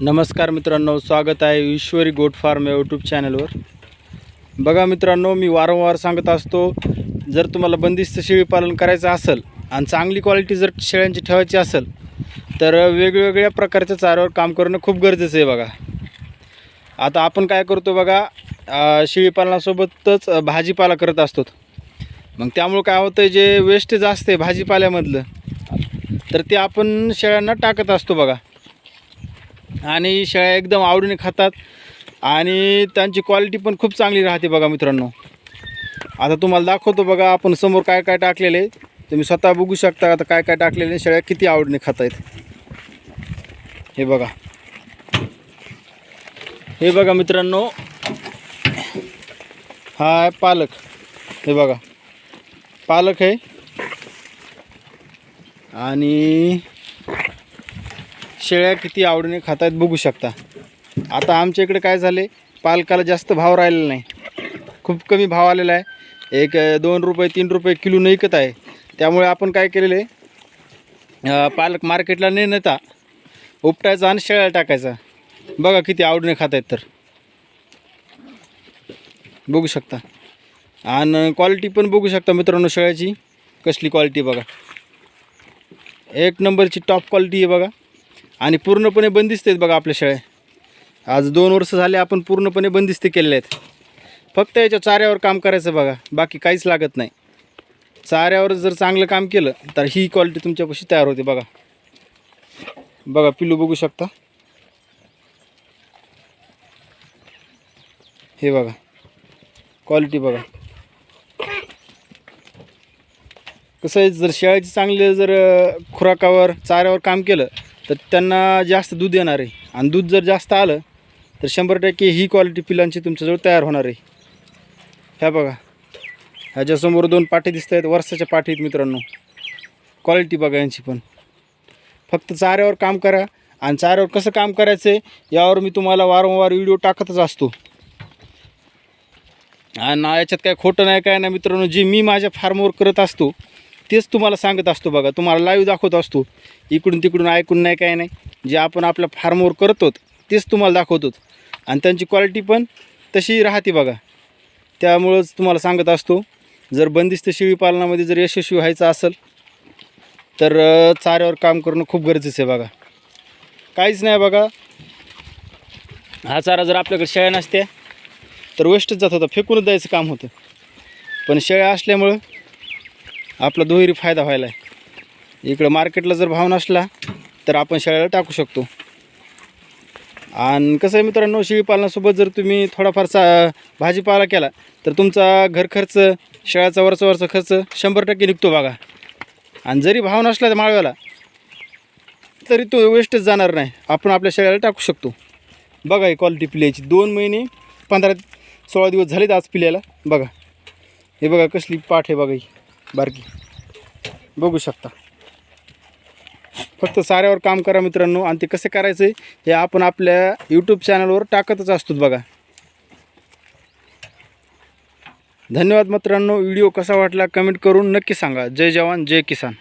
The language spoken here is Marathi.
नमस्कार मित्रांनो स्वागत आहे ईश्वरी गोट फार्म या यूट्यूब चॅनलवर बघा मित्रांनो मी वारंवार सांगत असतो जर तुम्हाला बंदिस्त शेळी पालन करायचं असेल आणि चांगली क्वालिटी जर शेळ्यांची ठेवायची असेल तर वेगवेगळ्या प्रकारच्या चाऱ्यावर काम करणं खूप गरजेचं आहे बघा. आता आपण काय करतो बघा शेळीपालनासोबतच भाजीपाला करत असतो. मग त्यामुळं काय होतं जे वेस्टेज असते भाजीपाल्यामधलं तर ते आपण शेळ्यांना टाकत असतो बघा. आणि शेळ्या एकदम आवडीने खातात. आणि त्यांची क्वालिटी पण खूप चांगली राहते बघा मित्रांनो. आता तुम्हाला दाखवतो बघा आपण समोर काय काय टाकलेले आहे. तुम्ही स्वतः बघू शकता आता काय काय टाकलेले शेळ्या किती आवडीने खात आहेत हे बघा. हे बघा मित्रांनो. हा आहे पालक. हे बघा. पालक आहे. आणि शेळ्या किती आवडीने खात आहेत बघू शकता. आता आमच्या इकडे काय झाले? पालकाला जास्त भाव राहिलेला नाही. खूप कमी भाव आलेला आहे. एक दोन रुपये तीन रुपये किलो विकत आहे. त्यामुळे आपण काय केलेलं? आहे पालक मार्केटला न नेता उपटायचा आणि शेळ्याला टाकायचा. बघा किती आवडीने खात आहेत तर. बघू शकता. आणि क्वालिटी पण बघू शकता मित्रांनो शेळ्याची. कसली क्वालिटी बघा. एक नंबरची टॉप क्वालिटी आहे बघा. आणि पूर्णपणे बंदिस्त आहेत बघा आपल्या शेळ्या आज दोन वर्ष झाले आपण पूर्णपणे बंदिस्त केलेले आहेत. फक्त याच्या चाऱ्यावर काम करायचं बघा बाकी काहीच लागत नाही. चाऱ्यावर जर चांगलं काम केलं तर ही क्वालिटी तुमच्यापाशी तयार होते बघा. बघा पिलू बघू शकता. हे बघा क्वालिटी बघा. कसं आहे जर शेळ्याची चांगले जर खुराकावर चाऱ्यावर काम केलं तर त्यांना जास्त दूध येणार आहे. आणि दूध जर जास्त आलं तर शंभर टक्के ही क्वालिटी पिलांची तुमच्याजवळ तयार होणार आहे. ह्या बघा. ह्याच्यासमोर दोन पाठी दिसत आहेत. वर्षाच्या पाठी आहेत मित्रांनो. क्वालिटी बघा यांची पण. फक्त चाऱ्यावर काम करा. आणि चाऱ्यावर कसं काम करायचं आहे यावर मी तुम्हाला वारंवार व्हिडिओ टाकतच असतो. आणि याच्यात काय खोटं नाही काय ना मित्रांनो. जे मी माझ्या फार्मवर करत असतो तेच तुम्हाला सांगत असतो बघा. तुम्हाला लाईव्ह दाखवत असतो. इकडून तिकडून ऐकून नाही काय नाही. जे आपण आपल्या फार्मवर करतो तेच तुम्हाला दाखवतो आणि त्यांची क्वालिटी पण तशी राहते बघा. त्यामुळंच तुम्हाला सांगत असतो जर बंदिस्त शेळी पालनामध्ये जर यशस्वी व्हायचं असेल तर चाऱ्यावर काम करणं खूप गरजेचं आहे बघा. काहीच नाही बघा. हा चारा जर आपल्याकडे शेळ्या नसत्या तर वेस्टच जात होता. फेकूनच द्यायचं काम होतं. पण शेळ्या असल्यामुळं आपला दुहेरी फायदा व्हायला आहे इकडं मार्केटला जर भाव नसला तर आपण शेळ्याला टाकू शकतो. आणि कसं आहे मित्रांनो शेळीपालनासोबत जर तुम्ही थोडाफार सा भाजीपाला केला तर तुमचा घर खर्च शेळ्याचा वरचा वरचा खर्च शंभर टक्के निघतो बघा. आणि जरी भाव नसला त्या माळव्याला तरी तो वेस्टच जाणार नाही. आपण आपल्या शेळ्याला टाकू शकतो. बघा ही क्वालिटी पिल्याची. दोन महिने पंधरा सोळा दिवस झालेत आज पिल्याला. बघा. हे बघा कसली पाठ आहे बघा ही. बारकी. बघू शकता. फक्त साऱ्यावर काम करा मित्रांनो. आणि ते कसं करायचं आहे हे आपण आपल्या यूट्यूब चॅनलवर टाकतच असतो बघा. धन्यवाद मित्रांनो. व्हिडिओ कसा वाटला कमेंट करून नक्की सांगा. जय जवान जय किसान.